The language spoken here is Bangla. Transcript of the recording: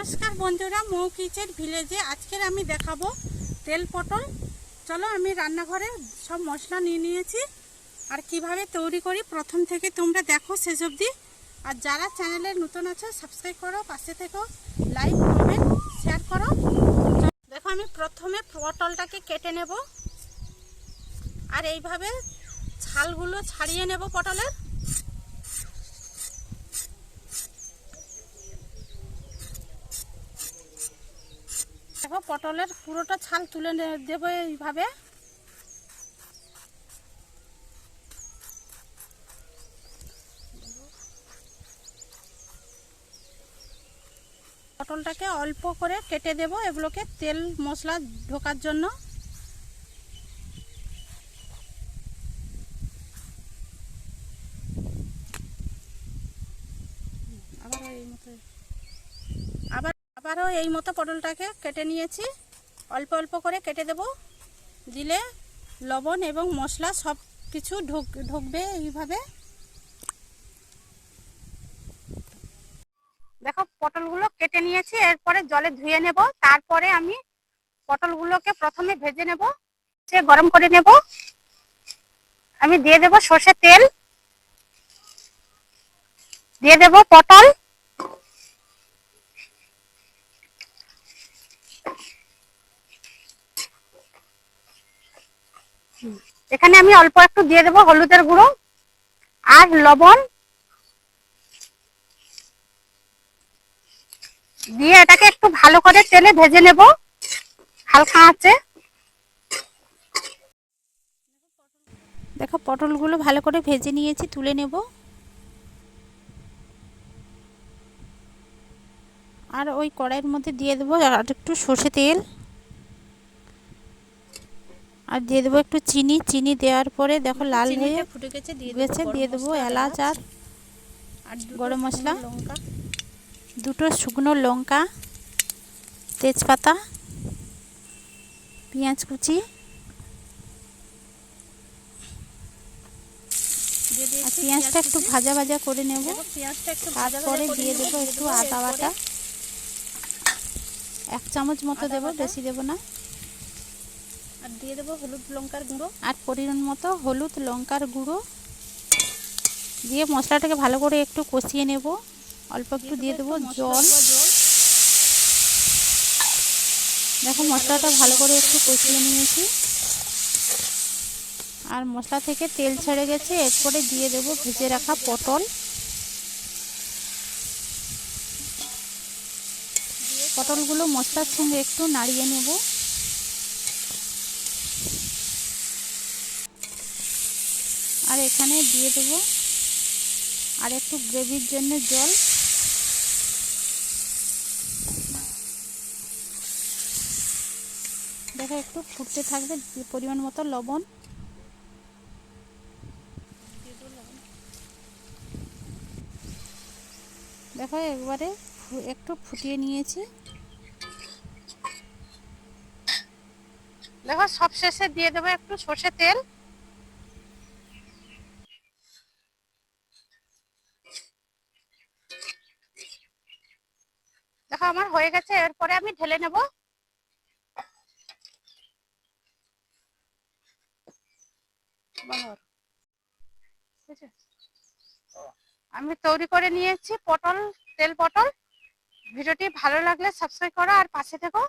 নমস্কার বন্ধুরা, মৌ কিচেন ভিলেজে আজকের আমি দেখাবো তেল পটল। চলো আমি রান্নাঘরে সব মশলা নিয়ে নিয়েছি। আর কীভাবে তৈরি করি প্রথম থেকে তোমরা দেখো শেষ অবধি। আর যারা চ্যানেলে নতুন আছো সাবস্ক্রাইব করো, পাশে থেকো লাইক কমেন্ট শেয়ার করো। দেখো আমি প্রথমে পটলটাকে কেটে নেব। আর এইভাবে ছালগুলো ছাড়িয়ে নেব পটলের। দেখো পটলের পুরোটা ছাল তুলে দেবো এইভাবে। পটলটাকে অল্প করে কেটে দেব, এগুলোকে তেল, মশলা ঢোকার জন্য। আবার এই মতো আবারও এই মতো পটলটাকে কেটে নিয়েছি। অল্প অল্প করে কেটে দেব। দিলে লবণ এবং মশলা সব কিছু ঢুক, ঢুকবে এইভাবে। দেখো, পটলগুলো কেটে নিয়েছি। এরপরে জলে ধুয়ে নেব। তারপরে আমি পটলগুলোকে প্রথমে ভেজে নেব। সে গরম করে নেব। আমি দিয়ে দেব সর্ষের তেল। দিয়ে দেব পটল। এখানে আমি অল্প একটু দিয়ে দেবো হলুদের গুঁড়ো আর লবণ। দিয়ে এটাকে একটু ভালো করে তেলে ভেজে নেব। হালকা আছে। দেখো, পটলগুলো ভালো করে ভেজে নিয়েছি, তুলে নেব। আর ওই কড়াইয়ের মধ্যে দিয়ে দেবো আর একটু সর্ষে তেল। আর দিয়ে দেবো একটু চিনি চিনি দেওয়ার পরে দেখো লাল হয়ে ফুটে গেছে দিয়ে গেছে দিয়ে দেবো এলাচ আর গরম মশলা। লঙ্কা। দুটো শুকনো লঙ্কা তেজপাতা পেঁয়াজ কুচি। আর পেঁয়াজটা একটু ভাজা ভাজা করে নেব। পেঁয়াজটা একটু ভাজা ভাজা তারপরে করে দিয়ে দেবো একটু আদা বাটা। এক চামচ মতো দেবো বেশি দেবো না। আর দিয়ে দেবো হলুদ লঙ্কার গুঁড়ো। আর পরিমাণ মতো হলুদ লঙ্কার গুঁড়ো। দিয়ে মশলাটাকে ভালো করে একটু কষিয়ে নেব। অল্প একটু দিয়ে দেবো জল। জল। দেখো মশলাটা ভালো করে একটু কষিয়ে নিয়েছি। আর মশলা থেকে তেল ছেড়ে গেছে। এরপরে দিয়ে দেব ভেজে রাখা পটল। পটলগুলো মশলার সঙ্গে একটু নাড়িয়ে নেব আর এখানে দিয়ে দেব। আর একটু গ্রেভির জন্য জল। দেখো, একটু ফুটতে থাকবে পরিমাণ মতো লবণ। দেখো, একবারে একটু ফুটিয়ে নিয়েছি। দেখো, সব শেষে দিয়ে দেবো একটু সর্ষে তেল। দেখো আমার হয়ে গেছে, এরপরে আমি ঢেলে নেব? আমি তৈরি করে নিয়েছি পটল, তেল পটল ভিডিওটি ভালো লাগলে সাবস্ক্রাইব করো আর পাশে থেকো